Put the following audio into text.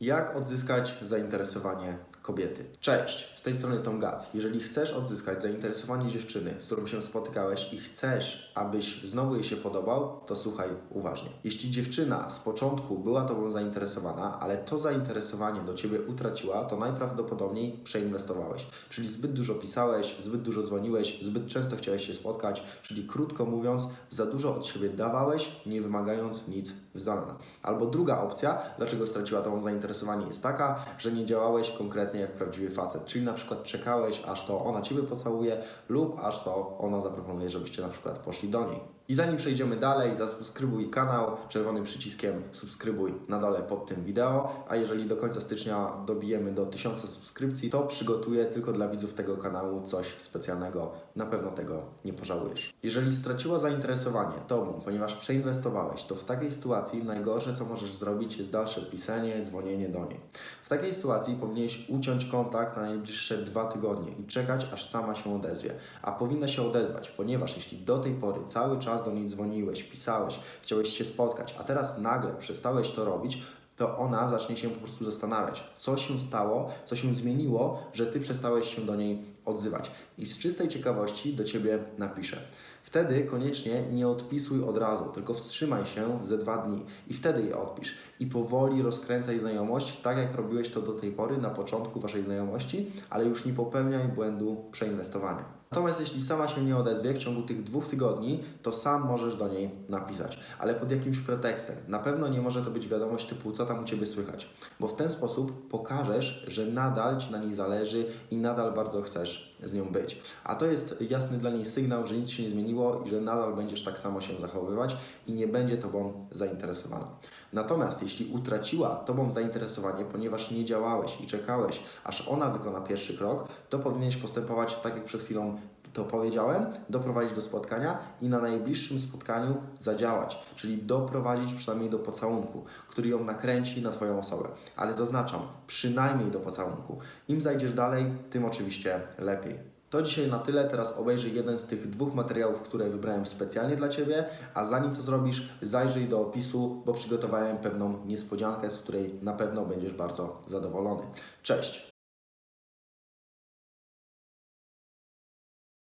Jak odzyskać zainteresowanie kobiety? Cześć, z tej strony Tom Gac. Jeżeli chcesz odzyskać zainteresowanie dziewczyny, z którą się spotykałeś i chcesz, abyś znowu jej się podobał, to słuchaj uważnie. Jeśli dziewczyna z początku była Tobą zainteresowana, ale to zainteresowanie do Ciebie utraciła, to najprawdopodobniej przeinwestowałeś. Czyli zbyt dużo pisałeś, zbyt dużo dzwoniłeś, zbyt często chciałeś się spotkać, czyli krótko mówiąc, za dużo od siebie dawałeś, nie wymagając nic w zamian. Albo druga opcja, dlaczego straciła Tobą zainteresowanie, jest taka, że nie działałeś konkretnie jak prawdziwy facet, czyli na przykład czekałeś, aż to ona Ciebie pocałuje lub aż to ona zaproponuje, żebyście na przykład poszli do niej. I zanim przejdziemy dalej, zasubskrybuj kanał czerwonym przyciskiem subskrybuj na dole pod tym wideo, a jeżeli do końca stycznia dobijemy do 1000 subskrypcji, to przygotuję tylko dla widzów tego kanału coś specjalnego. Na pewno tego nie pożałujesz. Jeżeli straciła zainteresowanie Tobą, ponieważ przeinwestowałeś, to w takiej sytuacji najgorsze co możesz zrobić jest dalsze pisanie, dzwonienie do niej. W takiej sytuacji powinieneś uciąć kontakt na najbliższe dwa tygodnie i czekać aż sama się odezwie. A powinna się odezwać, ponieważ jeśli do tej pory cały czas do niej dzwoniłeś, pisałeś, chciałeś się spotkać, a teraz nagle przestałeś to robić, to ona zacznie się po prostu zastanawiać, co się stało, co się zmieniło, że ty przestałeś się do niej odzywać. I z czystej ciekawości do ciebie napisze. Wtedy koniecznie nie odpisuj od razu, tylko wstrzymaj się ze dwa dni i wtedy je odpisz. I powoli rozkręcaj znajomość, tak jak robiłeś to do tej pory na początku waszej znajomości, ale już nie popełniaj błędu przeinwestowania. Natomiast jeśli sama się nie odezwie w ciągu tych dwóch tygodni, to sam możesz do niej napisać, ale pod jakimś pretekstem. Na pewno nie może to być wiadomość typu, co tam u Ciebie słychać, bo w ten sposób pokażesz, że nadal Ci na niej zależy i nadal bardzo chcesz z nią być. A to jest jasny dla niej sygnał, że nic się nie zmieniło i że nadal będziesz tak samo się zachowywać i nie będzie Tobą zainteresowana. Natomiast jeśli utraciła Tobą zainteresowanie, ponieważ nie działałeś i czekałeś, aż ona wykona pierwszy krok, to powinieneś postępować tak, jak przed chwilą to powiedziałem, doprowadzić do spotkania i na najbliższym spotkaniu zadziałać, czyli doprowadzić przynajmniej do pocałunku, który ją nakręci na Twoją osobę. Ale zaznaczam, przynajmniej do pocałunku. Im zajdziesz dalej, tym oczywiście lepiej. To dzisiaj na tyle. Teraz obejrzyj jeden z tych dwóch materiałów, które wybrałem specjalnie dla Ciebie, a zanim to zrobisz, zajrzyj do opisu, bo przygotowałem pewną niespodziankę, z której na pewno będziesz bardzo zadowolony. Cześć!